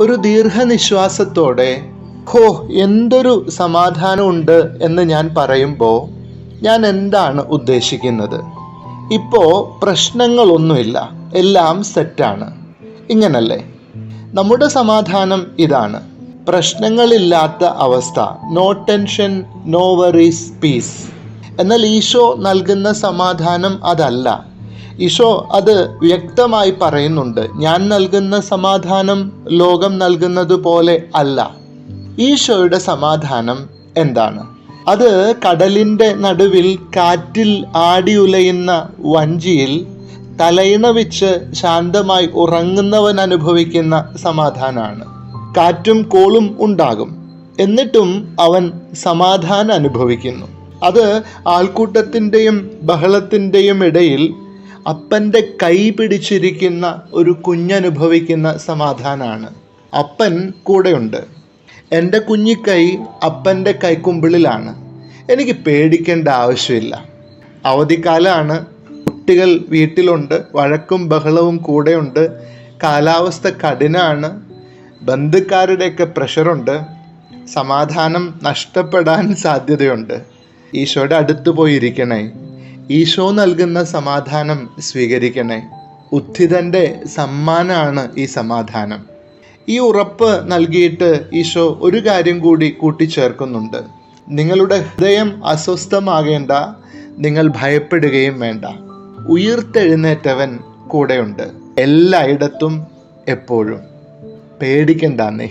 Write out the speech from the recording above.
ഒരു ദീർഘനിശ്വാസത്തോടെ ഹോ എന്തൊരു സമാധാനമുണ്ട് എന്ന് ഞാൻ പറയുമ്പോൾ ഞാൻ എന്താണ് ഉദ്ദേശിക്കുന്നത്? ഇപ്പോൾ പ്രശ്നങ്ങളൊന്നുമില്ല എല്ലാം സെറ്റാണ്. ഇങ്ങനല്ലേ? നമ്മുടെ സമാധാനം ഇതാണ്. പ്രശ്നങ്ങളില്ലാത്ത അവസ്ഥ no tension no worries peace എന്നാൽ ഈശോ നൽകുന്ന സമാധാനം അതല്ല. ഈശോ അത് വ്യക്തമായി പറയുന്നുണ്ട്. ഞാൻ നൽകുന്ന സമാധാനം ലോകം നൽകുന്നത് പോലെ അല്ല. ഈശോയുടെ സമാധാനം എന്താണ്? അത് കടലിന്റെ നടുവിൽ കാറ്റിൽ ആടിയുലയുന്ന വഞ്ചിയിൽ തലയിണ വെച്ച് ശാന്തമായി ഉറങ്ങുന്നവൻ അനുഭവിക്കുന്ന സമാധാനമാണ് കാറ്റും കോളും ഉണ്ടാകും. എന്നിട്ടും അവൻ സമാധാനം അനുഭവിക്കുന്നു. അത് ആൾക്കൂട്ടത്തിന്റെയും ബഹളത്തിന്റെയും ഇടയിൽ അപ്പന്റെ കൈ പിടിച്ചിരിക്കുന്ന ഒരു കുഞ്ഞനുഭവിക്കുന്ന സമാധാനമാണ് അപ്പൻ കൂടെയുണ്ട്. എന്റെ കുഞ്ഞിക്കൈ അപ്പന്റെ കൈക്കുമ്പിളിലാണ്. എനിക്ക് പേടിക്കേണ്ട ആവശ്യമില്ല. അവധിക്കാലമാണ് കുട്ടികൾ വീട്ടിലുണ്ട് വഴക്കും ബഹളവും കൂടെയുണ്ട് കാലാവസ്ഥ കഠിനമാണ് ബന്ധുക്കാരുടെയൊക്കെ പ്രഷറുണ്ട് സമാധാനം നഷ്ടപ്പെടാൻ സാധ്യതയുണ്ട്. ഈശോയുടെ അടുത്ത് പോയിരിക്കണേ. ഈശോ നൽകുന്ന സമാധാനം സ്വീകരിക്കണേ. ഉത്ഥിതന്റെ സമ്മാനമാണ് ഈ സമാധാനം. ഈ ഉറപ്പ് നൽകിയിട്ട് ഈശോ ഒരു കാര്യം കൂടി കൂട്ടിച്ചേർക്കുന്നുണ്ട്. നിങ്ങളുടെ ഹൃദയം അസ്വസ്ഥമാകേണ്ട നിങ്ങൾ ഭയപ്പെടുകയും വേണ്ട. ഉയർത്തെഴുന്നേറ്റവൻ കൂടെയുണ്ട് എല്ലായിടത്തും എപ്പോഴും. പേടിക്കണ്ടെന്നേ